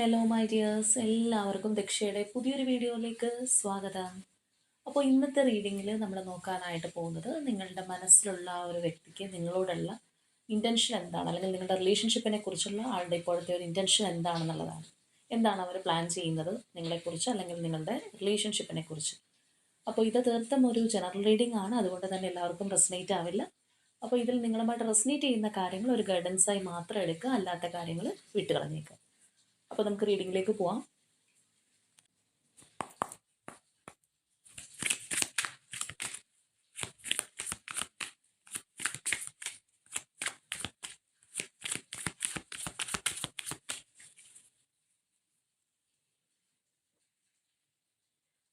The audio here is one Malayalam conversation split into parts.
ഹലോ മൈ ഡിയേഴ്സ് എല്ലാവർക്കും ദക്ഷയുടെ പുതിയൊരു വീഡിയോയിലേക്ക് സ്വാഗതം. അപ്പോൾ ഇന്നത്തെ റീഡിങ്ങിൽ നമ്മൾ നോക്കാനായിട്ട് പോകുന്നത് നിങ്ങളുടെ മനസ്സിലുള്ള ഒരു വ്യക്തിക്ക് നിങ്ങളോടുള്ള ഇന്റൻഷൻ എന്താണ്? അല്ലെങ്കിൽ നിങ്ങളുടെ റിലേഷൻഷിപ്പിനെ കുറിച്ചുള്ള ആളുടെ ഇപ്പോഴത്തെ ഒരു ഇന്റൻഷൻ എന്താണെന്നുള്ളതാണ്. എന്താണ് അവർ പ്ലാൻ ചെയ്യുന്നത് നിങ്ങളെക്കുറിച്ച് അല്ലെങ്കിൽ നിങ്ങളുടെ റിലേഷൻഷിപ്പിനെ കുറിച്ച്? അപ്പോൾ ഇത് തീർത്തും ഒരു ജനറൽ റീഡിംഗ് ആണ്. അതുകൊണ്ട് തന്നെ എല്ലാവർക്കും റെസനേറ്റ് ആവില്ല. അപ്പോൾ ഇതിൽ നിങ്ങളുമായിട്ട് റെസനേറ്റ് ചെയ്യുന്ന കാര്യങ്ങൾ ഒരു ഗൈഡൻസായി മാത്രം എടുക്കുക. അല്ലാത്ത കാര്യങ്ങൾ വിട്ടുകളഞ്ഞേക്കുക. അപ്പോൾ നമുക്ക് റീഡിങ്ങിലേക്ക് പോവാം.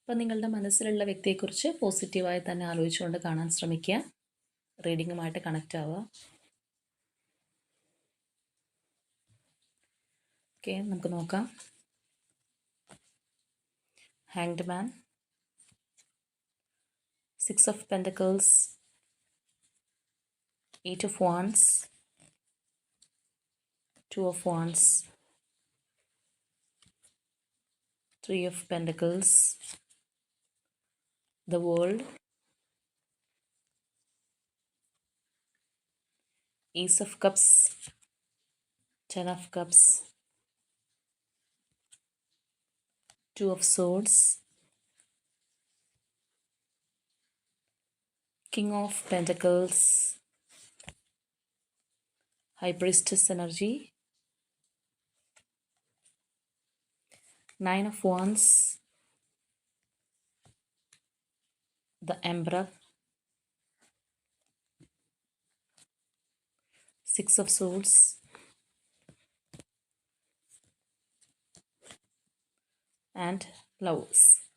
അപ്പം നിങ്ങളുടെ മനസ്സിലുള്ള വ്യക്തിയെക്കുറിച്ച് പോസിറ്റീവായി തന്നെ ആലോചിച്ചുകൊണ്ട് കാണാൻ ശ്രമിക്കുക. റീഡിങ്ങുമായിട്ട് കണക്റ്റ് ആവുക. ഓക്കെ നമുക്ക് നോക്കാം. Hanged man six of pentacles eight of wands two of wands three of pentacles the world. Ace of cups. Ten of cups. Two of swords. King of pentacles. High priestess energy. Nine of wands. The emperor. Six of swords and lovers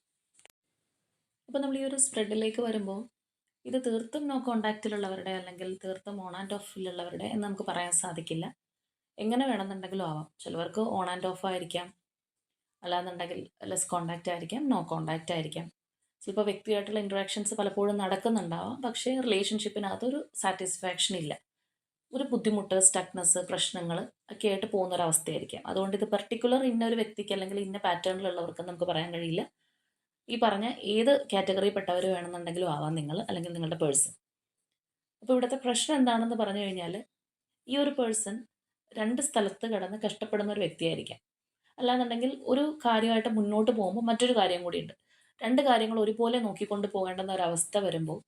അപ്പോൾ നമ്മൾ ഈ ഒരു സ്പ്രെഡിലേക്ക് വരുമ്പോൾ ഇത് തീർത്തും നോ കോണ്ടാക്റ്റിലുള്ളവരുടെ അല്ലെങ്കിൽ തീർത്തും ഓൺ ആൻഡ് ഓഫിലുള്ളവരുടെ എന്ന് നമുക്ക് പറയാൻ സാധിക്കില്ല. എങ്ങനെ വേണമെന്നുണ്ടെങ്കിലും ആവാം. ചിലവർക്ക് ഓൺ ആൻഡ് ഓഫ് ആയിരിക്കാം. അല്ലാന്നുണ്ടെങ്കിൽ ലെസ് കോണ്ടാക്റ്റ് ആയിരിക്കാം നോ കോണ്ടാക്റ്റ് ആയിരിക്കാം. ചിലപ്പോൾ വ്യക്തിയായിട്ടുള്ള ഇൻട്രാക്ഷൻസ് പലപ്പോഴും നടക്കുന്നുണ്ടാവാം. പക്ഷേ റിലേഷൻഷിപ്പിനകത്തൊരു സാറ്റിസ്ഫാക്ഷൻ ഇല്ല. ഒരു ബുദ്ധിമുട്ട് സ്റ്റക്നെസ് പ്രശ്നങ്ങൾ ഒക്കെ ആയിട്ട് പോകുന്ന ഒരു അവസ്ഥയായിരിക്കാം. അതുകൊണ്ട് ഇത് പെർട്ടിക്കുലർ ഇന്ന ഒരു വ്യക്തിക്ക് അല്ലെങ്കിൽ ഇന്ന പാറ്റേണിലുള്ളവർക്ക് നമുക്ക് പറയാൻ കഴിയില്ല. ഈ പറഞ്ഞ ഏത് കാറ്റഗറിയിൽപ്പെട്ടവർ വേണമെന്നുണ്ടെങ്കിലും ആവാം നിങ്ങൾ അല്ലെങ്കിൽ നിങ്ങളുടെ പേഴ്സൺ അപ്പോൾ ഇവിടുത്തെ പ്രശ്നം എന്താണെന്ന് പറഞ്ഞു കഴിഞ്ഞാൽ ഈ ഒരു പേഴ്സൺ രണ്ട് സ്ഥലത്ത് കിടന്ന് കഷ്ടപ്പെടുന്ന ഒരു വ്യക്തിയായിരിക്കാം. അല്ലാന്നുണ്ടെങ്കിൽ ഒരു കാര്യമായിട്ട് മുന്നോട്ട് പോകുമ്പോൾ മറ്റൊരു കാര്യം കൂടിയുണ്ട്. രണ്ട് കാര്യങ്ങൾ ഒരുപോലെ നോക്കിക്കൊണ്ട് പോകേണ്ടുന്ന ഒരു അവസ്ഥ വരുമ്പോൾ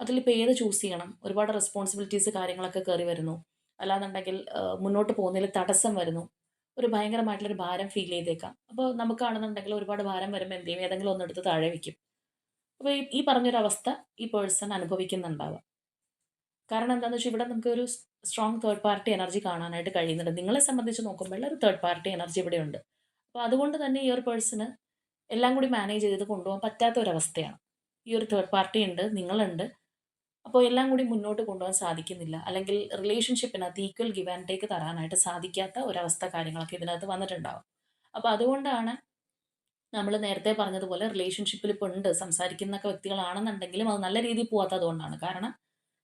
അതിലിപ്പോൾ ഏത് ചൂസ് ചെയ്യണം? ഒരുപാട് റെസ്പോൺസിബിലിറ്റീസ് കാര്യങ്ങളൊക്കെ കയറി വരുന്നു. അല്ലാന്നുണ്ടെങ്കിൽ മുന്നോട്ട് പോകുന്നതിൽ തടസ്സം വരുന്നു. ഒരു ഭയങ്കരമായിട്ടുള്ളൊരു ഭാരം ഫീൽ ചെയ്തേക്കാം. അപ്പോൾ നമുക്കാണെന്നുണ്ടെങ്കിൽ ഒരുപാട് ഭാരം വരുമ്പോൾ എന്ത് ചെയ്യും? ഏതെങ്കിലും ഒന്നെടുത്ത് താഴെ വയ്ക്കും അപ്പോൾ ഈ ഈ പറഞ്ഞൊരവസ്ഥ ഈ പേഴ്സൺ അനുഭവിക്കുന്നുണ്ടാവാം. കാരണം എന്താണെന്ന് വെച്ചാൽ ഇവിടെ നമുക്ക് ഒരു സ്ട്രോങ് തേർഡ് പാർട്ടി എനർജി കാണാനായിട്ട് കഴിയുന്നുണ്ട്. നിങ്ങളെ സംബന്ധിച്ച് നോക്കുമ്പോൾ ഒരു തേർഡ് പാർട്ടി എനർജി ഇവിടെ ഉണ്ട്. അപ്പോൾ അതുകൊണ്ട് തന്നെ ഈ ഒരു പേഴ്സണ് എല്ലാം കൂടി മാനേജ് ചെയ്ത് കൊണ്ടുപോകാൻ പറ്റാത്ത ഒരവസ്ഥയാണ് ഈ ഒരു തേർഡ് പാർട്ടി ഉണ്ട് നിങ്ങളുണ്ട്. അപ്പോൾ എല്ലാം കൂടി മുന്നോട്ട് കൊണ്ടുപോകാൻ സാധിക്കുന്നില്ല. അല്ലെങ്കിൽ റിലേഷൻഷിപ്പിനകത്ത് ഈക്വൽ ഗിവ് ആൻഡ് ടേക്ക് തരാനായിട്ട് സാധിക്കാത്ത ഒരവസ്ഥ കാര്യങ്ങളൊക്കെ ഇതിനകത്ത് വന്നിട്ടുണ്ടാവും. അപ്പോൾ അതുകൊണ്ടാണ് നമ്മൾ നേരത്തെ പറഞ്ഞതുപോലെ റിലേഷൻഷിപ്പിൽ ഇപ്പോൾ ഉണ്ട് സംസാരിക്കുന്നൊക്കെ വ്യക്തികളാണെന്നുണ്ടെങ്കിലും അത് നല്ല രീതിയിൽ പോകാത്തത് കൊണ്ടാണ്. കാരണം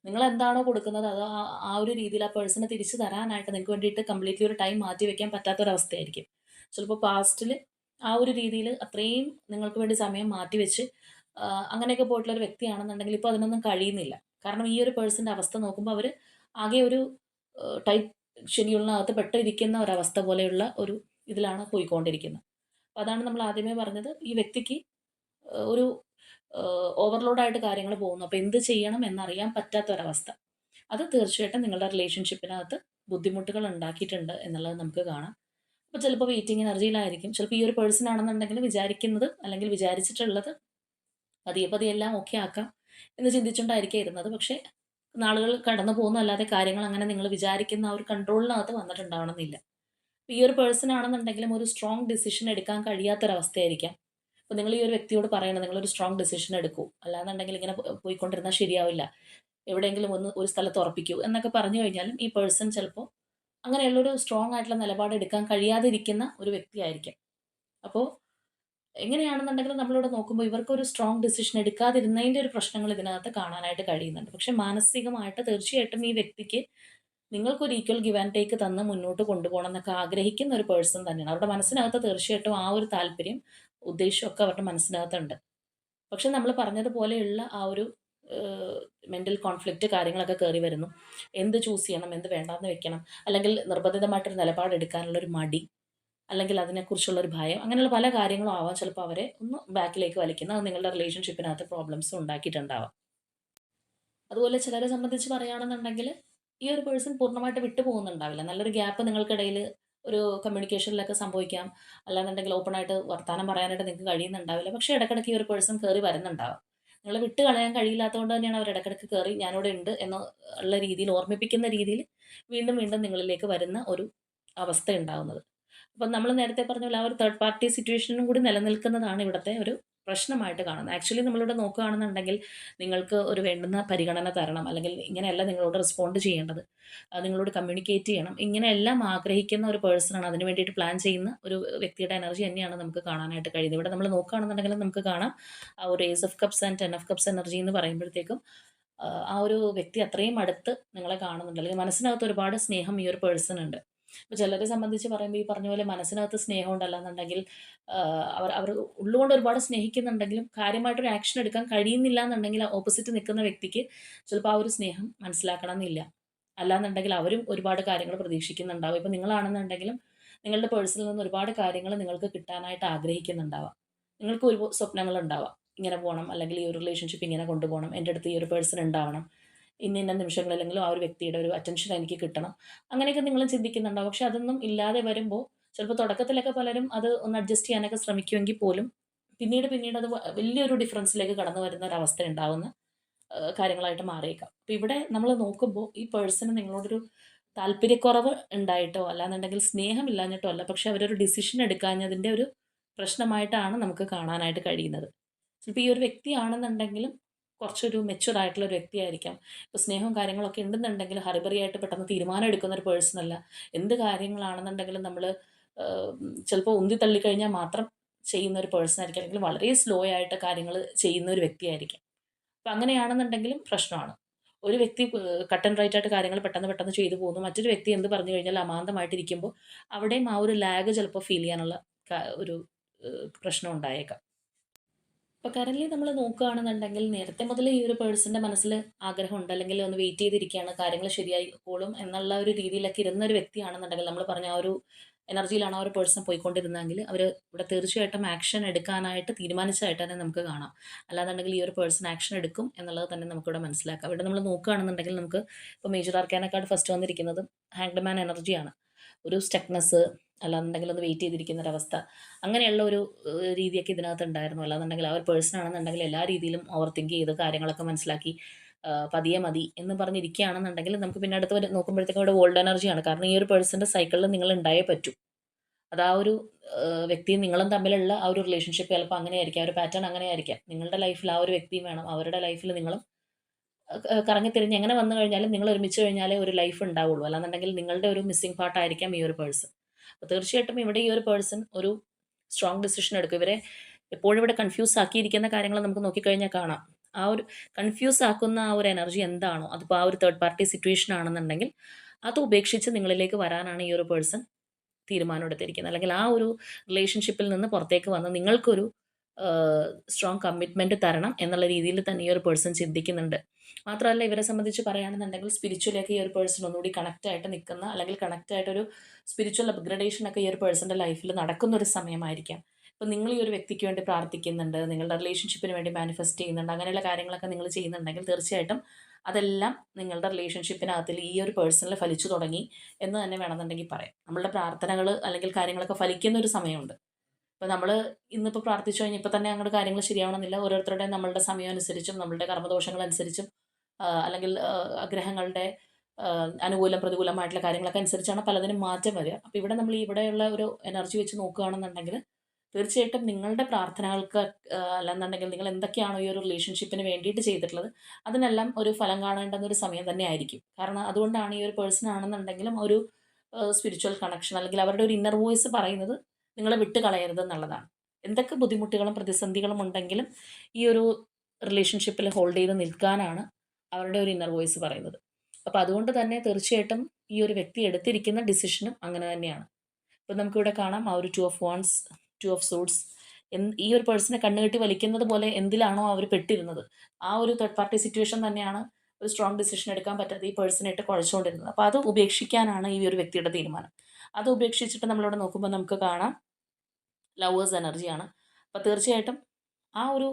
നിങ്ങൾ എന്താണോ കൊടുക്കുന്നത് അത് ആ ഒരു രീതിയിൽ ആ പേഴ്സണെ തിരിച്ചു തരാനായിട്ട് നിങ്ങൾക്ക് വേണ്ടിയിട്ട് കംപ്ലീറ്റ്ലി ഒരു ടൈം മാറ്റി വെക്കാൻ പറ്റാത്തൊരവസ്ഥയായിരിക്കും. ചിലപ്പോൾ പാസ്റ്റിൽ ആ ഒരു രീതിയിൽ അത്രയും നിങ്ങൾക്ക് വേണ്ടി സമയം മാറ്റി വെച്ച് അങ്ങനെയൊക്കെ പോയിട്ടുള്ള ഒരു വ്യക്തിയാണെന്നുണ്ടെങ്കിൽ ഇപ്പോൾ അതിനൊന്നും കഴിയുന്നില്ല. കാരണം ഈ ഒരു പേഴ്സന്റെ അവസ്ഥ നോക്കുമ്പോൾ അവർ ആകെ ഒരു ടൈറ്റ് ഷെഡ്യൂളിനകത്ത് പെട്ടിരിക്കുന്ന ഒരവസ്ഥ പോലെയുള്ള ഒരു ഇതിലാണ് പോയിക്കൊണ്ടിരിക്കുന്നത്. അപ്പോൾ അതാണ് നമ്മൾ ആദ്യമേ പറഞ്ഞത്. ഈ വ്യക്തിക്ക് ഒരു ഓവർലോഡായിട്ട് കാര്യങ്ങൾ പോകുന്നു. അപ്പോൾ എന്ത് ചെയ്യണം എന്നറിയാൻ പറ്റാത്ത ഒരവസ്ഥ അത് തീർച്ചയായിട്ടും നിങ്ങളുടെ റിലേഷൻഷിപ്പിനകത്ത് ബുദ്ധിമുട്ടുകൾ ഉണ്ടാക്കിയിട്ടുണ്ട് എന്നുള്ളത് നമുക്ക് കാണാം. അപ്പോൾ ചിലപ്പോൾ വെയിറ്റിംഗ് എനർജിയിലായിരിക്കും. ചിലപ്പോൾ ഈ ഒരു പേഴ്സൺ ആണെന്നുണ്ടെങ്കിൽ വിചാരിക്കുന്നത് അല്ലെങ്കിൽ വിചാരിച്ചിട്ടുള്ളത് പതിയെ പതിയെ എല്ലാം ഓക്കെ ആക്കാം. എന്ന് ചിന്തിച്ചുകൊണ്ടായിരിക്കും ഇരുന്നത് പക്ഷേ നാളുകൾ കടന്നു പോകുന്ന അല്ലാതെ കാര്യങ്ങൾ അങ്ങനെ നിങ്ങൾ വിചാരിക്കുന്ന ആ ഒരു കൺട്രോളിനകത്ത് വന്നിട്ടുണ്ടാവണമെന്നില്ല. ഈ ഒരു പേഴ്സൺ ആണെന്നുണ്ടെങ്കിലും ഒരു സ്ട്രോങ് ഡിസിഷൻ എടുക്കാൻ കഴിയാത്തൊരവസ്ഥയായിരിക്കാം. അപ്പോൾ നിങ്ങൾ ഈ ഒരു വ്യക്തിയോട് പറയണം ഒരു സ്ട്രോങ് ഡിസിഷൻ എടുക്കൂ. അല്ലാന്നുണ്ടെങ്കിൽ ഇങ്ങനെ പോയിക്കൊണ്ടിരുന്നാൽ ശരിയാവില്ല. എവിടെയെങ്കിലും ഒന്ന് ഒരു സ്ഥലത്ത് ഉറപ്പിക്കൂ. എന്നൊക്കെ പറഞ്ഞു കഴിഞ്ഞാലും ഈ പേഴ്സൺ ചിലപ്പോൾ അങ്ങനെയുള്ളൊരു സ്ട്രോങ് ആയിട്ടുള്ള നിലപാട് എടുക്കാൻ കഴിയാതിരിക്കുന്ന ഒരു വ്യക്തിയായിരിക്കാം. അപ്പോൾ എങ്ങനെയാണെന്നുണ്ടെങ്കിലും നമ്മളിവിടെ നോക്കുമ്പോൾ ഇവർക്കൊരു സ്ട്രോങ് ഡിസിഷൻ എടുക്കാതിരുന്നതിന്റെ ഒരു പ്രശ്നങ്ങൾ ഇതിനകത്ത് കാണാനായിട്ട് കഴിയുന്നുണ്ട്. പക്ഷെ മാനസികമായിട്ട് തീർച്ചയായിട്ടും ഈ വ്യക്തിക്ക് നിങ്ങൾക്കൊരു ഈക്വൽ ഗിവ് ആൻഡ് ടേക്ക് തന്ന് മുന്നോട്ട് കൊണ്ടുപോകണം എന്നൊക്കെ ആഗ്രഹിക്കുന്ന ഒരു പേഴ്സൺ തന്നെയാണ്. അവരുടെ മനസ്സിനകത്ത് തീർച്ചയായിട്ടും ആ ഒരു താല്പര്യം ഉദ്ദേശമൊക്കെ അവരുടെ മനസ്സിനകത്തുണ്ട്. പക്ഷെ നമ്മൾ പറഞ്ഞതുപോലെയുള്ള ആ ഒരു മെന്റൽ കോൺഫ്ലിക്റ്റ് കാര്യങ്ങളൊക്കെ കയറി വരുന്നു. എന്ത് ചൂസ് ചെയ്യണം എന്ത് വേണ്ടാന്ന് വെക്കണം അല്ലെങ്കിൽ നിർബന്ധിതമായിട്ടൊരു നിലപാടെടുക്കാനുള്ളൊരു മടി അല്ലെങ്കിൽ അതിനെക്കുറിച്ചുള്ള ഒരു ഭയം അങ്ങനെയുള്ള പല കാര്യങ്ങളും ആവാം ചിലപ്പോൾ അവരെ ഒന്ന് ബാക്കിലേക്ക് വലിക്കുന്ന അത് നിങ്ങളുടെ റിലേഷൻഷിപ്പിനകത്ത് പ്രോബ്ലംസ് ഉണ്ടാക്കിയിട്ടുണ്ടാവാം. അതുപോലെ ചിലരെ സംബന്ധിച്ച് പറയുകയാണെന്നുണ്ടെങ്കിൽ ഈ ഒരു പേഴ്സൺ പൂർണമായിട്ട് വിട്ടു പോകുന്നുണ്ടാവില്ല നല്ലൊരു ഗ്യാപ്പ് നിങ്ങൾക്കിടയിൽ ഒരു കമ്മ്യൂണിക്കേഷനിലൊക്കെ സംഭവിക്കാം. അല്ലാന്നുണ്ടെങ്കിൽ ഓപ്പണായിട്ട് വർത്തമാനം പറയാനായിട്ട് നിങ്ങൾക്ക് കഴിയുന്നുണ്ടാവില്ല. പക്ഷേ ഇടയ്ക്കിടയ്ക്ക് ഈ ഒരു പേഴ്സൺ കയറി വരുന്നുണ്ടാവും. നിങ്ങൾ വിട്ട് കളയാൻ കഴിയില്ലാത്തതുകൊണ്ട് തന്നെയാണ് അവർ ഇടയ്ക്കിടയ്ക്ക് കയറി ഞാനിവിടെ ഉണ്ട് എന്ന് ഉള്ള രീതിയിൽ ഓർമ്മിപ്പിക്കുന്ന രീതിയിൽ വീണ്ടും വീണ്ടും നിങ്ങളിലേക്ക് വരുന്ന ഒരു അവസ്ഥ ഉണ്ടാകുന്നത് അപ്പം നമ്മൾ നേരത്തെ പറഞ്ഞ പോലെ ആ ഒരു തേർഡ് പാർട്ടി സിറ്റുവേഷനും കൂടി നിലനിൽക്കുന്നതാണ് ഇവിടുത്തെ ഒരു പ്രശ്നമായിട്ട് കാണുന്നത്. ആക്ച്വലി നമ്മളിവിടെ നോക്കുകയാണെന്നുണ്ടെങ്കിൽ നിങ്ങൾക്ക് ഒരു വേണ്ടുന്ന പരിഗണന തരണം. അല്ലെങ്കിൽ ഇങ്ങനെയല്ല നിങ്ങളോട് റെസ്പോണ്ട് ചെയ്യേണ്ടത്. നിങ്ങളോട് കമ്മ്യൂണിക്കേറ്റ് ചെയ്യണം. ഇങ്ങനെയെല്ലാം ആഗ്രഹിക്കുന്ന ഒരു പേഴ്സണാണ് അതിന് വേണ്ടിയിട്ട് പ്ലാൻ ചെയ്യുന്ന ഒരു വ്യക്തിയുടെ എനർജി തന്നെയാണ് നമുക്ക് കാണാനായിട്ട് കഴിയുന്നത്. ഇവിടെ നമ്മൾ നോക്കുകയാണെന്നുണ്ടെങ്കിൽ നമുക്ക് കാണാം. ആ ഒരു ace of cups and ten of cups energy എന്ന് പറയുമ്പോഴത്തേക്കും ആ, ഒരു വ്യക്തി അത്രയും അടുത്ത് നിങ്ങളെ കാണുന്നുണ്ട്. അല്ലെങ്കിൽ മനസ്സിനകത്ത് ഒരുപാട് സ്നേഹം ഈ ഒരു പേഴ്സൺ ഉണ്ട്. ഇപ്പോൾ ചിലരെ സംബന്ധിച്ച് പറയുമ്പോൾ ഈ പറഞ്ഞ പോലെ മനസ്സിനകത്ത് സ്നേഹം ഉണ്ടല്ലാന്നുണ്ടെങ്കിൽ അവർ അവർ ഉള്ളുകൊണ്ട് ഒരുപാട് സ്നേഹിക്കുന്നുണ്ടെങ്കിലും കാര്യമായിട്ടൊരു ആക്ഷൻ എടുക്കാൻ കഴിയുന്നില്ല എന്നുണ്ടെങ്കിൽ ഓപ്പോസിറ്റ് നിൽക്കുന്ന വ്യക്തിക്ക് ചിലപ്പോൾ ആ ഒരു സ്നേഹം മനസ്സിലാക്കണം എന്നില്ല അല്ലാന്നുണ്ടെങ്കിൽ അവരും ഒരുപാട് കാര്യങ്ങൾ പ്രതീക്ഷിക്കുന്നുണ്ടാവും. ഇപ്പം നിങ്ങളാണെന്നുണ്ടെങ്കിലും നിങ്ങളുടെ പേഴ്സണിൽ നിന്ന് ഒരുപാട് കാര്യങ്ങൾ നിങ്ങൾക്ക് കിട്ടാനായിട്ട് ആഗ്രഹിക്കുന്നുണ്ടാവാം. നിങ്ങൾക്ക് ഒരു സ്വപ്നങ്ങൾ ഉണ്ടാവാം. ഇങ്ങനെ പോകണം അല്ലെങ്കിൽ ഈ ഒരു റിലേഷൻഷിപ്പ് ഇങ്ങനെ കൊണ്ടുപോകണം. എന്റെ അടുത്ത് ഈ ഒരു പേഴ്സൺ ഉണ്ടാവണം. ഇന്ന ഇന്ന നിമിഷങ്ങളിലെങ്കിലും ആ ഒരു വ്യക്തിയുടെ ഒരു അറ്റൻഷൻ എനിക്ക് കിട്ടണം. അങ്ങനെയൊക്കെ നിങ്ങൾ ചിന്തിക്കുന്നുണ്ടാവും. പക്ഷെ അതൊന്നും ഇല്ലാതെ വരുമ്പോൾ ചിലപ്പോൾ തുടക്കത്തിലൊക്കെ പലരും അത് ഒന്ന് അഡ്ജസ്റ്റ് ചെയ്യാനൊക്കെ ശ്രമിക്കുമെങ്കിൽ പോലും പിന്നീട് പിന്നീട് അത് വലിയൊരു ഡിഫറൻസിലേക്ക് കടന്നു വരുന്ന ഒരു അവസ്ഥ ഉണ്ടാവുന്ന കാര്യങ്ങളായിട്ട് മാറിയേക്കാം. അപ്പോൾ ഇവിടെ നമ്മൾ നോക്കുമ്പോൾ ഈ പേഴ്സണ് നിങ്ങളോടൊരു താല്പര്യക്കുറവ് ഉണ്ടായിട്ടോ അല്ലാന്നുണ്ടെങ്കിൽ സ്നേഹമില്ലാഞ്ഞിട്ടോ അല്ല പക്ഷെ അവരൊരു ഡിസിഷൻ എടുക്കാഞ്ഞതിന്റെ ഒരു പ്രശ്നമായിട്ടാണ് നമുക്ക് കാണാനായിട്ട് കഴിയുന്നത്. ചിലപ്പോൾ ഈ ഒരു വ്യക്തിയാണെന്നുണ്ടെങ്കിലും കുറച്ചൊരു മെച്യൂർ ആയിട്ടുള്ള ഒരു വ്യക്തിയായിരിക്കാം. ഇപ്പോൾ സ്നേഹവും കാര്യങ്ങളൊക്കെ ഉണ്ടെന്നുണ്ടെങ്കിൽ ഹറിബറി ആയിട്ട് പെട്ടെന്ന് തീരുമാനം എടുക്കുന്ന ഒരു പേഴ്സൺ അല്ല. എന്ത് കാര്യങ്ങളാണെന്നുണ്ടെങ്കിലും നമ്മൾ ചിലപ്പോൾ ഉന്തി തള്ളിക്കഴിഞ്ഞാൽ മാത്രം ചെയ്യുന്ന ഒരു പേഴ്സൺ ആയിരിക്കും. അല്ലെങ്കിൽ വളരെ സ്ലോ ആയിട്ട് കാര്യങ്ങൾ ചെയ്യുന്ന ഒരു വ്യക്തിയായിരിക്കും. അപ്പം അങ്ങനെയാണെന്നുണ്ടെങ്കിലും പ്രശ്നമാണ്. ഒരു വ്യക്തി കട്ട് ആൻഡ് റൈറ്റ് ആയിട്ട് കാര്യങ്ങൾ പെട്ടെന്ന് പെട്ടെന്ന് ചെയ്തു പോകുന്നു. മറ്റൊരു വ്യക്തി എന്ത് പറഞ്ഞു കഴിഞ്ഞാൽ അമാന്തമായിട്ടിരിക്കുമ്പോൾ അവിടെയും ആ ഒരു ലാഗ് ചിലപ്പോൾ ഫീൽ ചെയ്യാനുള്ള ഒരു പ്രശ്നം ഉണ്ടായേക്കാം. ഇപ്പോൾ കറന്റ്ലി നമ്മൾ നോക്കുകയാണെന്നുണ്ടെങ്കിൽ നേരത്തെ മുതൽ ഈ ഒരു പേഴ്സന്റെ മനസ്സിൽ ആഗ്രഹമുണ്ട്. അല്ലെങ്കിൽ ഒന്ന് വെയിറ്റ് ചെയ്തിരിക്കുകയാണ്. കാര്യങ്ങൾ ശരിയായിക്കോളും എന്നുള്ള ഒരു രീതിയിലൊക്കെ ഇരുന്ന ഒരു വ്യക്തിയാണെന്നുണ്ടെങ്കിൽ നമ്മൾ പറഞ്ഞ ആ ഒരു എനർജിയിലാണ് ആ ഒരു പേഴ്സൺ പോയിക്കൊണ്ടിരുന്നതെങ്കിൽ അവർ ഇവിടെ തീർച്ചയായിട്ടും ആക്ഷൻ എടുക്കാനായിട്ട് തീരുമാനിച്ചതായിട്ട് തന്നെ നമുക്ക് കാണാം. അല്ലാന്നുണ്ടെങ്കിൽ ഈ ഒരു പേഴ്സൺ ആക്ഷൻ എടുക്കും എന്നുള്ളത് തന്നെ നമുക്കിവിടെ മനസ്സിലാക്കാം. ഇവിടെ നമ്മൾ നോക്കുകയാണെന്നുണ്ടെങ്കിൽ നമുക്ക് ഇപ്പോൾ മേജർ ആർക്കാനക്കാട് ഫസ്റ്റ് വന്നിരിക്കുന്നത് ഹാങ്ഡ് മാൻ എനർജിയാണ് ഒരു സ്റ്റക്നെസ് അല്ലാന്നുണ്ടെങ്കിൽ ഒന്ന് വെയിറ്റ് ചെയ്തിരിക്കുന്ന ഒരവസ്ഥ. അങ്ങനെയുള്ള ഒരു രീതിയൊക്കെ ഇതിനകത്ത് ഉണ്ടായിരുന്നു. അല്ലാന്നുണ്ടെങ്കിൽ ആ ഒരു പേഴ്സൺ ആണെന്നുണ്ടെങ്കിൽ എല്ലാ രീതിയിലും ഓവർ തിങ്ക് ചെയ്ത് കാര്യങ്ങളൊക്കെ മനസ്സിലാക്കി പതിയെ മതി എന്ന് പറഞ്ഞിരിക്കുകയാണെന്നുണ്ടെങ്കിൽ നമുക്ക് പിന്നെ അടുത്ത് വരെ നോക്കുമ്പോഴത്തേക്കും അവിടെ ഓൾഡ് എനർജിയാണ് കാരണം ഈ ഒരു പേഴ്സന്റെ സൈക്കിളിൽ നിങ്ങൾ ഉണ്ടായേ പറ്റൂ. അത് ആ ഒരു വ്യക്തിയും നിങ്ങളും തമ്മിലുള്ള ആ ഒരു റിലേഷൻഷിപ്പ് ചിലപ്പോൾ അങ്ങനെയായിരിക്കാം. ആ ഒരു പാറ്റേൺ അങ്ങനെയായിരിക്കാം. നിങ്ങളുടെ ലൈഫിൽ ആ ഒരു വ്യക്തിയും വേണം. അവരുടെ ലൈഫിൽ നിങ്ങളും കറങ്ങിത്തിരിഞ്ഞ് എങ്ങനെ വന്നു കഴിഞ്ഞാലും നിങ്ങൾ ഒരുമിച്ച് കഴിഞ്ഞാലേ ഒരു ലൈഫ് ഉണ്ടാവുള്ളൂ. അല്ലാന്നുണ്ടെങ്കിൽ നിങ്ങളുടെ ഒരു മിസ്സിംഗ് പാർട്ടായിരിക്കാം ഈ ഒരു പേഴ്സൺ അപ്പോൾ തീർച്ചയായിട്ടും ഇവിടെ ഈ ഒരു പേഴ്സൺ ഒരു സ്ട്രോങ് ഡിസിഷൻ എടുക്കും. ഇവരെ എപ്പോഴും ഇവിടെ കൺഫ്യൂസ് ആക്കിയിരിക്കുന്ന കാര്യങ്ങൾ നമുക്ക് നോക്കിക്കഴിഞ്ഞാൽ കാണാം. ആ ഒരു കൺഫ്യൂസ് ആക്കുന്ന ആ ഒരു എനർജി എന്താണോ അതിപ്പോൾ ആ ഒരു തേർഡ് പാർട്ടി സിറ്റുവേഷൻ ആണെന്നുണ്ടെങ്കിൽ അത് ഉപേക്ഷിച്ച് നിങ്ങളിലേക്ക് വരാനാണ് ഈ ഒരു പേഴ്സൺ തീരുമാനം എടുത്തിരിക്കുന്നത്. അല്ലെങ്കിൽ ആ ഒരു റിലേഷൻഷിപ്പിൽ നിന്ന് പുറത്തേക്ക് വന്ന് നിങ്ങൾക്കൊരു സ്ട്രോങ് കമ്മിറ്റ്മെന്റ് തരണം എന്നുള്ള രീതിയിൽ തന്നെ ഈ ഒരു പേഴ്സൺ ചിന്തിക്കുന്നുണ്ട്. മാത്രമല്ല ഇവരെ സംബന്ധിച്ച് പറയുകയാണെന്നുണ്ടെങ്കിൽ സ്പിരിച്വലൊക്കെ ഈ ഒരു പേഴ്സൺ ഒന്നുകൂടി കണക്റ്റ് ആയിട്ട് നിൽക്കുന്ന അല്ലെങ്കിൽ കണക്റ്റ് ആയിട്ടൊരു സ്പിരിച്വൽ അപ്ഗ്രഡേഷൻ ഒക്കെ ഈ ഒരു പേഴ്സന്റെ ലൈഫിൽ നടക്കുന്ന ഒരു സമയമായിരിക്കാം. ഇപ്പം നിങ്ങൾ ഈ ഒരു വ്യക്തിക്ക് വേണ്ടി പ്രാർത്ഥിക്കുന്നുണ്ട് നിങ്ങളുടെ റിലേഷൻഷിപ്പിന് വേണ്ടി മാനിഫെസ്റ്റ് ചെയ്യുന്നുണ്ട് അങ്ങനെയുള്ള കാര്യങ്ങളൊക്കെ നിങ്ങൾ ചെയ്യുന്നുണ്ടെങ്കിൽ തീർച്ചയായിട്ടും അതെല്ലാം നിങ്ങളുടെ റിലേഷൻഷിപ്പിനകത്തിൽ ഈ ഒരു പേഴ്സണിൽ ഫലിച്ചു തുടങ്ങി എന്ന് തന്നെ വേണമെന്നുണ്ടെങ്കിൽ പറയാം. നമ്മളുടെ പ്രാർത്ഥനകൾ അല്ലെങ്കിൽ കാര്യങ്ങളൊക്കെ ഫലിക്കുന്ന ഒരു സമയമുണ്ട്. ഇപ്പോൾ നമ്മൾ ഇന്നിപ്പോൾ പ്രാർത്ഥിച്ചു കഴിഞ്ഞാൽ ഇപ്പോൾ തന്നെ അങ്ങോട്ട് കാര്യങ്ങൾ ശരിയാവണമെന്നില്ല. ഓരോരുത്തരുടെ നമ്മളുടെ സമയം അനുസരിച്ചും നമ്മളുടെ കർമ്മദോഷങ്ങൾ അനുസരിച്ചും അല്ലെങ്കിൽ ആഗ്രഹങ്ങളുടെ അനുകൂലം പ്രതികൂലമായിട്ടുള്ള കാര്യങ്ങളൊക്കെ അനുസരിച്ചാണ് പലതിനും മാറ്റം വരിക. അപ്പോൾ ഇവിടെ നമ്മൾ ഇവിടെയുള്ള ഒരു എനർജി വെച്ച് നോക്കുകയാണെന്നുണ്ടെങ്കിൽ തീർച്ചയായിട്ടും നിങ്ങളുടെ പ്രാർത്ഥനകൾക്ക് അല്ലെന്നുണ്ടെങ്കിൽ നിങ്ങൾ എന്തൊക്കെയാണോ ഈ ഒരു റിലേഷൻഷിപ്പിന് വേണ്ടിയിട്ട് ചെയ്തിട്ടുള്ളത് അതിനെല്ലാം ഒരു ഫലം കാണേണ്ടുന്ന ഒരു സമയം തന്നെ ആയിരിക്കും. കാരണം അതുകൊണ്ടാണ് ഈ ഒരു പേഴ്സൺ ആണെന്നുണ്ടെങ്കിലും ഒരു സ്പിരിച്വൽ കണക്ഷൻ അല്ലെങ്കിൽ അവരുടെ ഒരു ഇന്നർ വോയിസ് പറയുന്നത് നിങ്ങളെ വിട്ട് കളയരുത് എന്നുള്ളതാണ്. എന്തൊക്കെ ബുദ്ധിമുട്ടുകളും പ്രതിസന്ധികളും ഉണ്ടെങ്കിലും ഈ ഒരു റിലേഷൻഷിപ്പിൽ ഹോൾഡ് ചെയ്ത് നിൽക്കാനാണ് അവരുടെ ഒരു ഇന്നർ വോയിസ് പറയുന്നത്. അപ്പോൾ അതുകൊണ്ട് തന്നെ തീർച്ചയായിട്ടും ഈ ഒരു വ്യക്തി എടുത്തിരിക്കുന്ന ഡിസിഷനും അങ്ങനെ തന്നെയാണ്. ഇപ്പം നമുക്കിവിടെ കാണാം ആ ഒരു two of wands two of suits ഈ ഒരു പേഴ്സണെ കണ്ണുകെട്ടി വലിക്കുന്നത് പോലെ എന്തിലാണോ അവർ പെട്ടിരുന്നത്. ആ ഒരു തേർഡ് പാർട്ടി സിറ്റുവേഷൻ തന്നെയാണ് ഒരു സ്ട്രോങ് ഡിസിഷൻ എടുക്കാൻ പറ്റാതെ ഈ പേഴ്സണായിട്ട് കുഴച്ചുകൊണ്ടിരുന്നത്. അപ്പോൾ അത് ഉപേക്ഷിക്കാനാണ് ഈ ഒരു വ്യക്തിയുടെ തീരുമാനം. അത് ഉപേക്ഷിച്ചിട്ട് നമ്മളിവിടെ നോക്കുമ്പോൾ നമുക്ക് കാണാം. ലവേഴ്സ് എനർജിയാണ് അപ്പോൾ തീർച്ചയായിട്ടും ആ ഒരു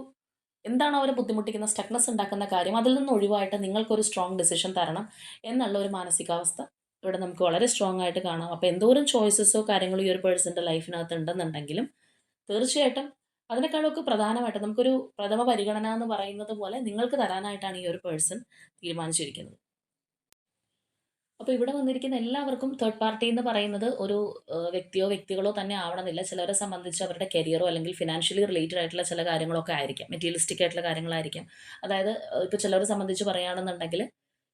എന്താണ് അവരെ ബുദ്ധിമുട്ടിക്കുന്ന സ്റ്റക്നെസ് ഉണ്ടാക്കുന്ന കാര്യം അതിൽ നിന്ന് ഒഴിവായിട്ട് നിങ്ങൾക്കൊരു സ്ട്രോങ് ഡിസിഷൻ തരണം എന്നുള്ള ഒരു മാനസികാവസ്ഥ ഇവിടെ നമുക്ക് വളരെ സ്ട്രോങ് ആയിട്ട് കാണാം. അപ്പോൾ എന്തോരം ചോയ്സസോ കാര്യങ്ങളോ ഈ ഒരു പേഴ്സന്റെ ലൈഫിനകത്ത് ഉണ്ടെന്നുണ്ടെങ്കിലും തീർച്ചയായിട്ടും അതിനേക്കാളൊക്കെ പ്രധാനമായിട്ട് നമുക്കൊരു പ്രഥമ പരിഗണന എന്ന് പറയുന്നത് പോലെ നിങ്ങൾക്ക് തരാനായിട്ടാണ് ഈ ഒരു പേഴ്സൺ തീരുമാനിച്ചിരിക്കുന്നത്. അപ്പോൾ ഇവിടെ വന്നിരിക്കുന്ന എല്ലാവർക്കും തേർഡ് പാർട്ടി എന്ന് പറയുന്നത് ഒരു വ്യക്തിയോ വ്യക്തികളോ തന്നെ ആവണമെന്നില്ല. ചിലരെ സംബന്ധിച്ച് അവരുടെ കരിയറോ അല്ലെങ്കിൽ ഫിനാൻഷ്യലി റിലേറ്റഡ് ആയിട്ടുള്ള ചില കാര്യങ്ങളൊക്കെ ആയിരിക്കാം. മെറ്റീരിയലിസ്റ്റിക് ആയിട്ടുള്ള കാര്യങ്ങളായിരിക്കാം. അതായത് ഇപ്പോൾ ചിലരെ സംബന്ധിച്ച് പറയുകയാണെന്നുണ്ടെങ്കിൽ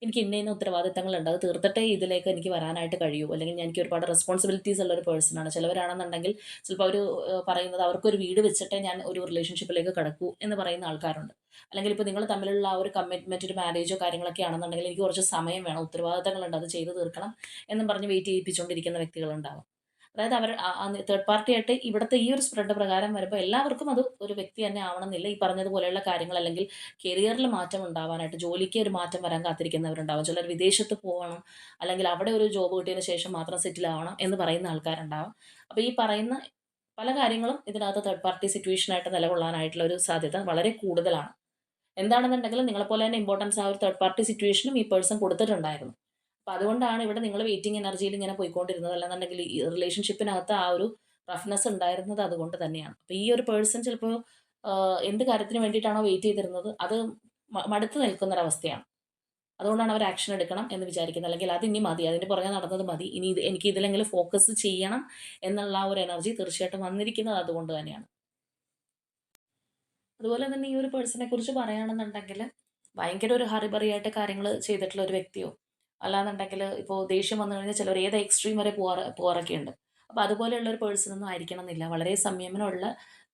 എനിക്ക് ഇന്ന ഇന്ന ഉത്തരവാദിത്തങ്ങളുണ്ട്. അത് തീർത്തിട്ടേ ഇതിലേക്ക് എനിക്ക് വരാനായിട്ട് കഴിയൂ. അല്ലെങ്കിൽ എനിക്ക് ഒരുപാട് റെസ്പോൺസിബിലിറ്റീസ് ഉള്ള ഒരു പേഴ്സണാണ് ചിലവരാണെന്നുണ്ടെങ്കിൽ ചിലപ്പോൾ അവർ പറയുന്നത് അവർക്കൊരു വീട് വെച്ചിട്ടേ ഞാൻ ഒരു റിലേഷൻഷിപ്പിലേക്ക് കടക്കൂ എന്ന് പറയുന്ന ആൾക്കാരുണ്ട്. അല്ലെങ്കിൽ ഇപ്പോൾ നിങ്ങൾ തമ്മിലുള്ള ആ ഒരു കമ്മിറ്റ്മെന്റ് ഒരു മാരേജോ കാര്യങ്ങളൊക്കെ ആണെന്നുണ്ടെങ്കിൽ എനിക്ക് കുറച്ച് സമയം വേണം. ഉത്തരവാദിത്തങ്ങളുണ്ട്. അത് ചെയ്തു തീർക്കണം എന്നും പറഞ്ഞ് വെയിറ്റ് ചെയ്യിപ്പിച്ചുകൊണ്ടിരിക്കുന്ന വ്യക്തികളുണ്ടാവും. അതായത് അവർ തേർഡ് പാർട്ടി ആയിട്ട് ഇവിടുത്തെ ഈ ഒരു സ്പ്രെഡ് പ്രകാരം വരുമ്പോൾ എല്ലാവർക്കും അത് ഒരു വ്യക്തി തന്നെ ആവണമെന്നില്ല. ഈ പറഞ്ഞതുപോലെയുള്ള കാര്യങ്ങൾ അല്ലെങ്കിൽ കരിയറിൽ മാറ്റം ഉണ്ടാവാനായിട്ട് ജോലിക്ക് ഒരു മാറ്റം വരാൻ കാത്തിരിക്കുന്നവരുണ്ടാവും. ചിലർ വിദേശത്ത് പോകണം അല്ലെങ്കിൽ അവിടെ ഒരു ജോബ് കിട്ടിയതിന് ശേഷം മാത്രം സെറ്റിൽ ആവണം എന്ന് പറയുന്ന ആൾക്കാരുണ്ടാവും. അപ്പോൾ ഈ പറയുന്ന പല കാര്യങ്ങളും ഇതിനകത്ത് തേർഡ് പാർട്ടി സിറ്റുവേഷനായിട്ട് നിലകൊള്ളാനായിട്ടുള്ള ഒരു സാധ്യത വളരെ കൂടുതലാണ്. എന്താണെന്നുണ്ടെങ്കിൽ നിങ്ങളെപ്പോലെ തന്നെ ഇമ്പോർട്ടൻസ് ആ ഒരു തേർഡ് പാർട്ടി സിറ്റുവേഷനും ഈ പേഴ്സൺ കൊടുത്തിട്ടുണ്ടായിരുന്നു. അപ്പോൾ അതുകൊണ്ടാണ് ഇവിടെ നിങ്ങൾ വെയിറ്റിംഗ് എനർജിയിൽ ഇങ്ങനെ പോയിക്കൊണ്ടിരുന്നത് അല്ലെന്നുണ്ടെങ്കിൽ ഈ റിലേഷൻഷിപ്പിനകത്ത് ആ ഒരു റഫ്നെസ് ഉണ്ടായിരുന്നത് അതുകൊണ്ട് തന്നെയാണ്. അപ്പോൾ ഈ ഒരു പേഴ്സൺ ചിലപ്പോൾ എന്ത് കാര്യത്തിന് വേണ്ടിയിട്ടാണോ വെയിറ്റ് ചെയ്തിരുന്നത്? അത് മടുത്തു നിൽക്കുന്ന നിൽക്കുന്നൊരവസ്ഥയാണ്. അതുകൊണ്ടാണ് അവർ ആക്ഷൻ എടുക്കണം എന്ന് വിചാരിക്കുന്നത്. അല്ലെങ്കിൽ അത് ഇനി മതി അതിന് പുറകെ നടന്നത് മതി. ഇനി ഇത് എനിക്ക് ഇതിലെങ്കിലും ഫോക്കസ് ചെയ്യണം എന്നുള്ള ആ ഒരു എനർജി തീർച്ചയായിട്ടും വന്നിരിക്കുന്നത് അതുകൊണ്ട് തന്നെയാണ്. അതുപോലെ തന്നെ ഈ ഒരു പേഴ്സണെ കുറിച്ച് പറയുകയാണെന്നുണ്ടെങ്കിൽ ഭയങ്കര ഒരു ഹറിബറിയായിട്ട് കാര്യങ്ങൾ ചെയ്തിട്ടുള്ള ഒരു വ്യക്തിയോ അല്ലാന്നുണ്ടെങ്കിൽ ഇപ്പോൾ ദേഷ്യം വന്നു കഴിഞ്ഞാൽ ചിലർ ഏത് എക്സ്ട്രീം വരെ പോകാറ് പോകാറൊക്കെ ഉണ്ട് അപ്പോൾ അതുപോലെയുള്ള ഒരു പേഴ്സൺ ഒന്നും ആയിരിക്കണം എന്നില്ല വളരെ സംയമനമുള്ള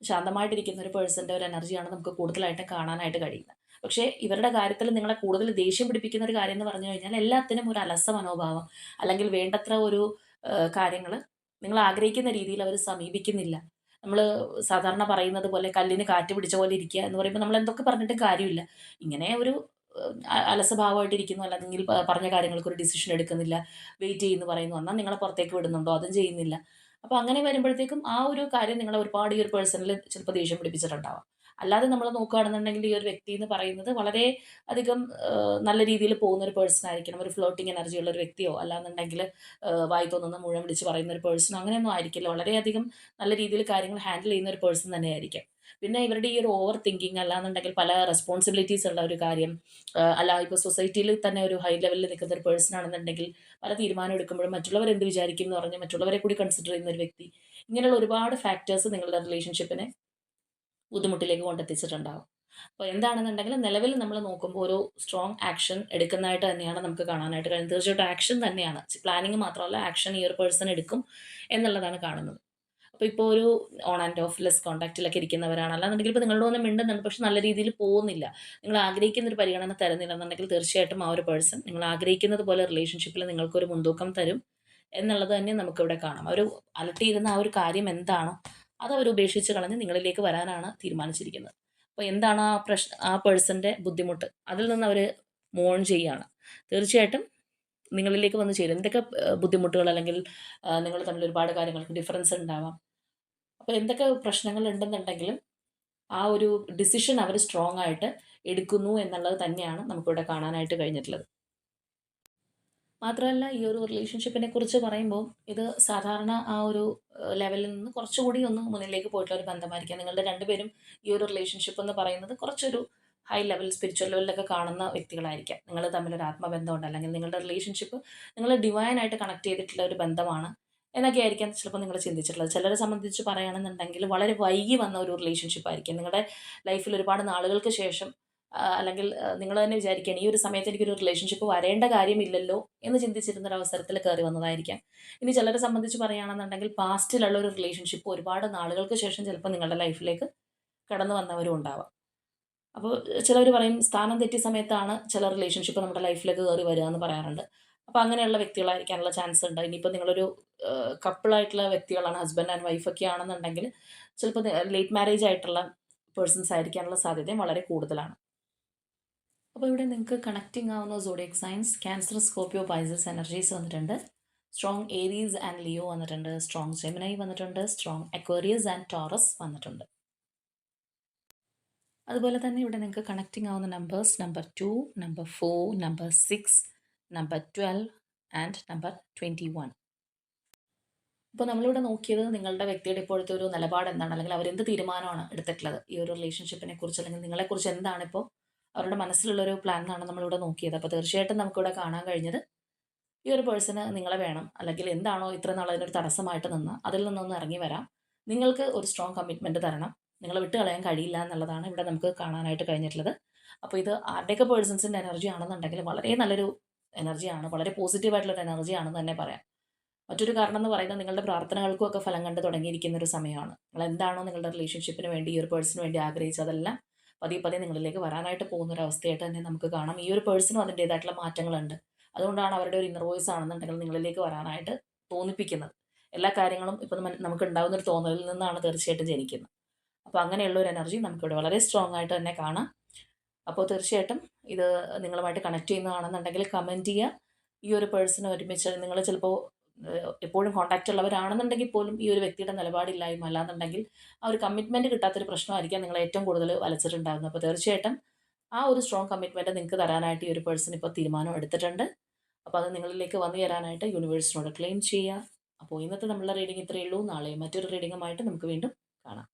ശാന്തമായിട്ടിരിക്കുന്ന ഒരു പേഴ്സന്റെ ഒരു എനർജിയാണ് നമുക്ക് കൂടുതലായിട്ട് കാണാനായിട്ട് കഴിയുന്നത്. പക്ഷേ ഇവരുടെ കാര്യത്തിൽ നിങ്ങളെ കൂടുതൽ ദേഷ്യം പിടിപ്പിക്കുന്ന ഒരു കാര്യം എന്ന് പറഞ്ഞു കഴിഞ്ഞാൽ എല്ലാത്തിനും ഒരു അലസ മനോഭാവം അല്ലെങ്കിൽ വേണ്ടത്ര ഒരു കാര്യങ്ങൾ നിങ്ങൾ ആഗ്രഹിക്കുന്ന രീതിയിൽ അവർ സമീപിക്കുന്നില്ല. നമ്മൾ സാധാരണ പറയുന്നത് പോലെ കല്ലിന് കാറ്റ് പിടിച്ച പോലെ ഇരിക്കുക എന്ന് പറയുമ്പോൾ നമ്മൾ എന്തൊക്കെ പറഞ്ഞിട്ടും കാര്യമില്ല. ഇങ്ങനെ ഒരു അലസഭാവമായിട്ടിരിക്കുന്നു അല്ലെങ്കിൽ പറഞ്ഞ കാര്യങ്ങൾക്ക് ഒരു ഡിസിഷൻ എടുക്കുന്നില്ല. വെയിറ്റ് ചെയ്യുന്നു പറയുന്നു. എന്നാൽ നിങ്ങളെ പുറത്തേക്ക് വിടുന്നുണ്ടോ? അതും ചെയ്യുന്നില്ല. അപ്പോൾ അങ്ങനെ വരുമ്പോഴത്തേക്കും ആ ഒരു കാര്യം നിങ്ങളെ ഒരുപാട് ഈ ഒരു പേഴ്സണിൽ ചിലപ്പോൾ ദേഷ്യം പിടിപ്പിച്ചിട്ടുണ്ടാവാം. അല്ലാതെ നമ്മൾ നോക്കുകയാണെന്നുണ്ടെങ്കിൽ ഈ ഒരു വ്യക്തി എന്ന് പറയുന്നത് വളരെ അധികം നല്ല രീതിയിൽ പോകുന്ന ഒരു പേഴ്സൺ ആയിരിക്കണം. ഒരു ഫ്ലോട്ടിങ് എനർജി ഉള്ള ഒരു വ്യക്തിയോ അല്ലാന്നുണ്ടെങ്കിൽ വായി തോന്നുന്ന മുഴുവൻ വിളിച്ച് പറയുന്ന ഒരു പേഴ്സൺ അങ്ങനെയൊന്നും ആയിരിക്കില്ല. വളരെയധികം നല്ല രീതിയിൽ കാര്യങ്ങൾ ഹാൻഡിൽ ചെയ്യുന്ന ഒരു പേഴ്സൺ തന്നെയായിരിക്കും. പിന്നെ ഇവരുടെ ഈ ഒരു ഓവർ തിങ്കിങ് അല്ലാന്നുണ്ടെങ്കിൽ പല റെസ്പോൺസിബിലിറ്റീസ് ഉള്ള ഒരു കാര്യം. അല്ല ഇപ്പോൾ സൊസൈറ്റിയിൽ തന്നെ ഒരു ഹൈ ലെവലിൽ നിൽക്കുന്ന ഒരു പേഴ്സൺ ആണെന്നുണ്ടെങ്കിൽ പല തീരുമാനം എടുക്കുമ്പോഴും മറ്റുള്ളവർ എന്ത് വിചാരിക്കും എന്ന് പറഞ്ഞ് മറ്റുള്ളവരെ കൂടി കൺസിഡർ ചെയ്യുന്ന ഒരു വ്യക്തി ഇങ്ങനെയുള്ള ഒരുപാട് ഫാക്ടേഴ്സ് നിങ്ങളുടെ റിലേഷൻഷിപ്പിനെ ബുദ്ധിമുട്ടിലേക്ക് കൊണ്ടെത്തിച്ചിട്ടുണ്ടാവും. അപ്പോൾ എന്താണെന്നുണ്ടെങ്കിൽ നിലവിൽ നമ്മൾ നോക്കുമ്പോൾ ഒരു സ്ട്രോങ് ആക്ഷൻ എടുക്കുന്നതായിട്ട് തന്നെയാണ് നമുക്ക് കാണാനായിട്ട് കഴിയുന്നത്. തീർച്ചയായിട്ടും ആക്ഷൻ തന്നെയാണ്. പ്ലാനിങ് മാത്രമല്ല ആക്ഷൻ ഈ ഒരു പേഴ്സൺ എടുക്കും എന്നുള്ളതാണ് കാണുന്നത്. അപ്പോൾ ഇപ്പോൾ ഒരു ഓൺ ആൻഡ് ഓഫ് ലെസ് കോൺടാക്റ്റിലൊക്കെ ഇരിക്കുന്നവരാണ്. അല്ലാന്നുണ്ടെങ്കിൽ ഇപ്പോൾ നിങ്ങളുടെ ഒന്നും മിണ്ടുന്നുണ്ട്. പക്ഷെ നല്ല രീതിയിൽ പോകുന്നില്ല. നിങ്ങൾ ആഗ്രഹിക്കുന്ന ഒരു പരിഗണന തരുന്നില്ല എന്നുണ്ടെങ്കിൽ തീർച്ചയായിട്ടും ആ ഒരു പേഴ്സൺ നിങ്ങൾ ആഗ്രഹിക്കുന്നത് പോലെ റിലേഷൻഷിപ്പിൽ നിങ്ങൾക്കൊരു മുൻതൂക്കം തരും. എന്നുള്ളത് തന്നെ നമുക്കിവിടെ കാണാം. അവർ അലട്ടിയിരുന്ന ആ ഒരു കാര്യം എന്താണോ അത് അവർ ഉപേക്ഷിച്ച് കളഞ്ഞ് നിങ്ങളിലേക്ക് വരാനാണ് തീരുമാനിച്ചിരിക്കുന്നത്. അപ്പോൾ എന്താണ് ആ പ്രശ്ന ആ പേഴ്സന്റെ ബുദ്ധിമുട്ട്? അതിൽ നിന്ന് അവർ മോൺ ചെയ്യുകയാണ് തീർച്ചയായിട്ടും നിങ്ങളിലേക്ക് വന്ന് ചേരും. എന്തൊക്കെ ബുദ്ധിമുട്ടുകൾ അല്ലെങ്കിൽ നിങ്ങൾ തമ്മിൽ ഒരുപാട് കാര്യങ്ങൾക്ക് ഡിഫറൻസ് ഉണ്ടാവാം. അപ്പോൾ എന്തൊക്കെ പ്രശ്നങ്ങൾ ഉണ്ടെന്നുണ്ടെങ്കിലും ആ ഒരു ഡിസിഷൻ അവർ സ്ട്രോങ് ആയിട്ട് എടുക്കുന്നു എന്നുള്ളത് തന്നെയാണ് നമുക്കിവിടെ കാണാനായിട്ട് കഴിഞ്ഞിട്ടുള്ളത്. മാത്രമല്ല ഈ ഒരു റിലേഷൻഷിപ്പിനെ കുറിച്ച് പറയുമ്പോൾ ഇത് സാധാരണ ആ ഒരു ലെവലിൽ നിന്ന് കുറച്ചുകൂടി ഒന്ന് മുന്നിലേക്ക് പോയിട്ടുള്ള ഒരു ബന്ധമായിരിക്കാം. നിങ്ങളുടെ രണ്ടുപേരും ഈ ഒരു റിലേഷൻഷിപ്പ് എന്ന് പറയുന്നത് കുറച്ചൊരു ഹൈ ലെവൽ സ്പിരിച്വൽ ലെവലിലൊക്കെ കാണുന്ന വ്യക്തികളായിരിക്കാം. നിങ്ങൾ തമ്മിൽ തമ്മിലൊരു ആത്മബന്ധമുണ്ട്. അല്ലെങ്കിൽ നിങ്ങളുടെ റിലേഷൻഷിപ്പ് നിങ്ങൾ ഡിവൈനായിട്ട് കണക്ട് ചെയ്തിട്ടുള്ള ഒരു ബന്ധമാണ്. എന്നൊക്കെ ആയിരിക്കാം ചിലപ്പോൾ നിങ്ങൾ ചിന്തിച്ചിട്ടുള്ളത്. ചിലരെ സംബന്ധിച്ച് പറയുകയാണെന്നുണ്ടെങ്കിൽ വളരെ വൈകി വന്ന ഒരു റിലേഷൻഷിപ്പ് ആയിരിക്കും. നിങ്ങളുടെ ലൈഫിൽ ഒരുപാട് നാളുകൾക്ക് ശേഷം അല്ലെങ്കിൽ നിങ്ങൾ തന്നെ വിചാരിക്കുകയാണ് ഈ ഒരു സമയത്ത് എനിക്കൊരു റിലേഷൻഷിപ്പ് വരേണ്ട കാര്യമില്ലല്ലോ എന്ന് ചിന്തിച്ചിരുന്ന ഒരു അവസരത്തിൽ കയറി വന്നതായിരിക്കാം. ഇനി ചിലരെ സംബന്ധിച്ച് പറയുകയാണെന്നുണ്ടെങ്കിൽ പാസ്റ്റിലുള്ള ഒരു റിലേഷൻഷിപ്പ് ഒരുപാട് നാളുകൾക്ക് ശേഷം ചിലപ്പോൾ നിങ്ങളുടെ ലൈഫിലേക്ക് കടന്നു വന്നവരും ഉണ്ടാവാം. അപ്പോൾ ചിലവർ പറയും സ്ഥാനം തെറ്റിയ സമയത്താണ് ചില റിലേഷൻഷിപ്പ് നമ്മുടെ ലൈഫിലേക്ക് കയറി വരിക എന്ന് പറയാറുണ്ട്. അപ്പോൾ അങ്ങനെയുള്ള വ്യക്തികളായിരിക്കാനുള്ള ചാൻസ് ഉണ്ട്. ഇനിയിപ്പോൾ നിങ്ങളൊരു കപ്പിളായിട്ടുള്ള വ്യക്തികളാണ് ഹസ്ബൻഡ് ആൻഡ് വൈഫ് ഒക്കെ ആണെന്നുണ്ടെങ്കിൽ ചിലപ്പോൾ ലേറ്റ് മാരേജ് ആയിട്ടുള്ള പേഴ്സൺസ് ആയിരിക്കാനുള്ള സാധ്യതയും വളരെ കൂടുതലാണ്. അപ്പോൾ ഇവിടെ നിങ്ങൾക്ക് കണക്റ്റിംഗ് ആവുന്ന zodiac science Cancer Scorpio Pisces energies വന്നിട്ടുണ്ട്. സ്ട്രോങ് ഏരീസ് ആൻഡ് ലിയോ വന്നിട്ടുണ്ട്. സ്ട്രോങ് ജെമിനൈ വന്നിട്ടുണ്ട്. സ്ട്രോങ് അക്വേറിയസ് ആൻഡ് ടോറസ് വന്നിട്ടുണ്ട്. അതുപോലെ തന്നെ ഇവിടെ നിങ്ങൾക്ക് കണക്റ്റിംഗ് ആവുന്ന numbers number two number four number six number twelve and number twenty one ഇപ്പോൾ നമ്മളിവിടെ നോക്കിയത് നിങ്ങളുടെ വ്യക്തിയുടെ ഇപ്പോഴത്തെ ഒരു നിലപാട് എന്താണ്? അല്ലെങ്കിൽ അവരെന്ത് തീരുമാനമാണ് എടുത്തിട്ടുള്ളത്? ഈ ഒരു റിലേഷൻഷിപ്പിനെ കുറിച്ച് അല്ലെങ്കിൽ നിങ്ങളെക്കുറിച്ച് എന്താണ് ഇപ്പോൾ അവരുടെ മനസ്സിലുള്ള ഒരു പ്ലാൻ എന്നാണ് നമ്മളിവിടെ നോക്കിയത്. അപ്പോൾ തീർച്ചയായിട്ടും നമുക്കിവിടെ കാണാൻ കഴിഞ്ഞത് ഈ ഒരു പേഴ്സണ് നിങ്ങളെ വേണം. അല്ലെങ്കിൽ എന്താണോ ഇത്ര നാൾ അതിനൊരു തടസ്സമായിട്ട് നിന്ന് അതിൽ നിന്നൊന്ന് ഇറങ്ങി വരാം. നിങ്ങൾക്ക് ഒരു സ്ട്രോങ് കമ്മിറ്റ്മെന്റ് തരണം. നിങ്ങളെ വിട്ട് കളയാൻ കഴിയില്ല എന്നുള്ളതാണ് ഇവിടെ നമുക്ക് കാണാനായിട്ട് കഴിഞ്ഞിട്ടുള്ളത്. അപ്പോൾ ഇത് ആരുടെയൊക്കെ പേഴ്സൺസിന്റെ എനർജി ആണെന്നുണ്ടെങ്കിൽ വളരെ നല്ലൊരു എനർജിയാണ് വളരെ പോസിറ്റീവായിട്ടുള്ളൊരു എനർജിയാണെന്ന് തന്നെ പറയാം. മറ്റൊരു കാരണം എന്ന് പറയുന്നത് നിങ്ങളുടെ പ്രാർത്ഥനകൾക്കും ഒക്കെ ഫലം കണ്ട് തുടങ്ങിയിരിക്കുന്ന ഒരു സമയമാണ്. നിങ്ങൾ എന്താണോ നിങ്ങളുടെ റിലേഷൻഷിപ്പിന് വേണ്ടി ഈ ഒരു പേഴ്സണിന് വേണ്ടി ആഗ്രഹിച്ചതെല്ലാം പതിയെ പതിയെ നിങ്ങളിലേക്ക് വരാനായിട്ട് പോകുന്ന ഒരു അവസ്ഥയായിട്ട് തന്നെ നമുക്ക് കാണാം. ഈ ഒരു പേഴ്സണും അതിന്റേതായിട്ടുള്ള മാറ്റങ്ങളുണ്ട്. അതുകൊണ്ടാണ് അവരുടെ ഒരു ഇന്നർ വോയിസ് ആണെന്നുണ്ടെങ്കിൽ നിങ്ങളിലേക്ക് വരാനായിട്ട് തോന്നിപ്പിക്കുന്നത്. എല്ലാ കാര്യങ്ങളും ഇപ്പം നമുക്ക് ഉണ്ടാകുന്ന ഒരു തോന്നലിൽ നിന്നാണ് തീർച്ചയായിട്ടും ജനിക്കുന്നത്. അപ്പോൾ അങ്ങനെയുള്ള ഒരു എനർജി നമുക്കിവിടെ വളരെ സ്ട്രോങ് ആയിട്ട് തന്നെ കാണാം. അപ്പോൾ തീർച്ചയായിട്ടും ഇത് നിങ്ങളുമായിട്ട് കണക്ട് ചെയ്യുന്നതാണെന്നുണ്ടെങ്കിൽ കമന്റ് ചെയ്യുക. ഈ ഒരു പേഴ്സണെ ഒരുമിച്ച് നിങ്ങൾ ചിലപ്പോൾ എപ്പോഴും കോൺടാക്റ്റ് ഉള്ളവരാണെന്നുണ്ടെങ്കിൽ പോലും ഈ ഒരു വ്യക്തിയുടെ നിലപാടില്ലായ്മ അല്ലാന്നുണ്ടെങ്കിൽ ആ ഒരു കമ്മിറ്റ്മെന്റ് കിട്ടാത്തൊരു പ്രശ്നമായിരിക്കാം നിങ്ങൾ ഏറ്റവും കൂടുതൽ വലച്ചിട്ടുണ്ടാകുന്നത് അപ്പോൾ തീർച്ചയായിട്ടും ആ ഒരു സ്ട്രോങ് കമ്മിറ്റ്മെന്റ് നിങ്ങൾക്ക് തരാനായിട്ട് ഈ ഒരു പേഴ്സൺ ഇപ്പോൾ തീരുമാനം എടുത്തിട്ടുണ്ട്. അപ്പോൾ അത് നിങ്ങളിലേക്ക് വന്നു തരാനായിട്ട് യൂണിവേഴ്സിനോട് ക്ലെയിം ചെയ്യുക. അപ്പോൾ ഇന്നത്തെ നമ്മളുടെ റീഡിംഗ് ഇത്രയേ ഉള്ളൂ. നാളെ മറ്റൊരു റീഡിങ്ങുമായിട്ട് നമുക്ക് വീണ്ടും കാണാം.